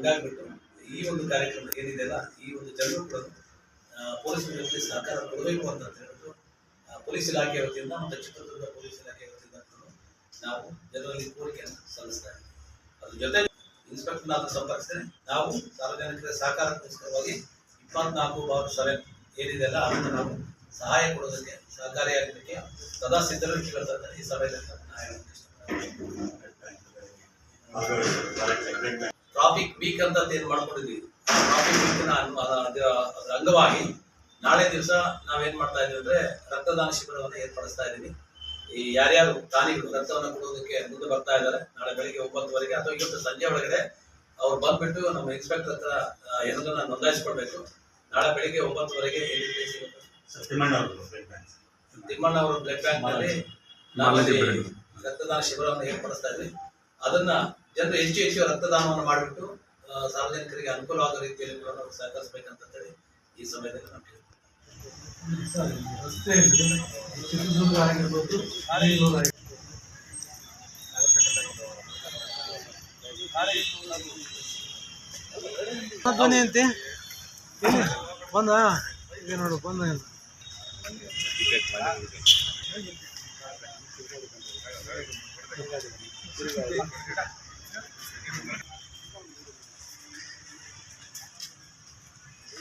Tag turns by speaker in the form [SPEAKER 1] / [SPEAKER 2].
[SPEAKER 1] ಹಂಗಾಗ್ಬಿಟ್ಟು ಈ ಒಂದು ಕಾರ್ಯಕ್ರಮ ಏನಿದೆಯಲ್ಲ, ಈ ಒಂದು ಜನರು ಕೂಡ ಪೊಲೀಸ್ ಇಲಾಖೆ ಸಹಕಾರ ಕೊಡಬೇಕು ಅಂತ ಹೇಳಿದ್ರು. ಪೊಲೀಸ್ ಇಲಾಖೆ ವತಿಯಿಂದ ಮತ್ತು ಚಿತ್ರದುರ್ಗ ಪೊಲೀಸ್ ಇಲಾಖೆ ವತಿಯಿಂದ ನಾವು ಜನರಲ್ಲಿ ಕೋರಿಕೆಯನ್ನು ಸಲ್ಲಿಸ್ತಾ ಅದ್ರ ಜೊತೆ ಇನ್ಸ್ಪೆಕ್ಟರ್ ನಾನು ಸಂಪರ್ಕಿಸ್ತೇನೆ. ನಾವು ಸಾರ್ವಜನಿಕರ ಸಹಕಾರಕ್ಕೋಸ್ಕರವಾಗಿ ಇಪ್ಪತ್ನಾಲ್ಕು ಬಾರ್ ಸೆವೆನ್ ಏನಿದೆಯಲ್ಲ ಅದನ್ನು ನಾವು ಸಹಾಯ ಕೊಡೋದಕ್ಕೆ ಸಹಕಾರಿಯಾಗಲಿಕ್ಕೆ ಸದಾ ಅಂತ ಈ ಸಭೆಯಲ್ಲಿ ನಾನು ಹೇಳೋದಕ್ಕೆ ಇಷ್ಟಪಡ್ತೀನಿ. ಟ್ರಾಫಿಕ್ ವೀಕ್ ಅಂತ ಏನು ಮಾಡ್ಕೊಂಡಿದ್ವಿ ಟ್ರಾಫಿಕ್ ವೀಕ್ನ ಅದರ ಅಂಗವಾಗಿ ನಾಳೆ ದಿವಸ ನಾವೇನು ಮಾಡ್ತಾ ಇದೀವಿ ಅಂದ್ರೆ ರಕ್ತದಾನ ಶಿಬಿರವನ್ನು ಏರ್ಪಡಿಸ್ತಾ ಇದ್ದೀವಿ. ಈ ಯಾರ್ಯಾರು ದಾನಿಗಳು ರಕ್ತವನ್ನು ಕೊಡೋದಕ್ಕೆ ಮುಂದೆ ಬರ್ತಾ ಇದ್ದಾರೆ ನಾಳೆ ಬೆಳಿಗ್ಗೆ ಒಂಬತ್ತುವರೆಗೆ ಅಥವಾ ಇವತ್ತು ಸಂಜೆ ಒಳಗಡೆ ಅವ್ರು ಬಂದ್ಬಿಟ್ಟು ನಮ್ಮ ಇನ್ಸ್ಪೆಕ್ಟರ್ ಹತ್ರ ಏನನ್ನ ನೋಂದಾಯಿಸ್ಕೊಳ್ಬೇಕು ನಾಳೆ ಬೆಳಿಗ್ಗೆ ಒಂಬತ್ತುವರೆಗೆ ತಿಮ್ಮಣ್ಣ ಅವರು ಬ್ಲಡ್ ಬ್ಯಾಂಕ್ನಲ್ಲಿ ನಾವು ರಕ್ತದಾನ ಶಿಬಿರವನ್ನು ಏರ್ಪಡಿಸ್ತಾ ಇದ್ವಿ ಅದನ್ನ ಜನರು ಹೆಚ್ಚು ಹೆಚ್ಚು ರಕ್ತದಾನವನ್ನು ಮಾಡಿಬಿಟ್ಟು ಸಾರ್ವಜನಿಕರಿಗೆ ಅನುಕೂಲವಾದ ರೀತಿಯಲ್ಲಿ ಕೂಡ ನಾವು ಸಹಕರಿಸಬೇಕಂತ ಹೇಳಿ ಈ ಸಮಯದಲ್ಲಿ ನಾವು
[SPEAKER 2] ರಸ್ತೆ ಅಂತೆ? ಬಂದ ನೋಡು, ಬಂದ.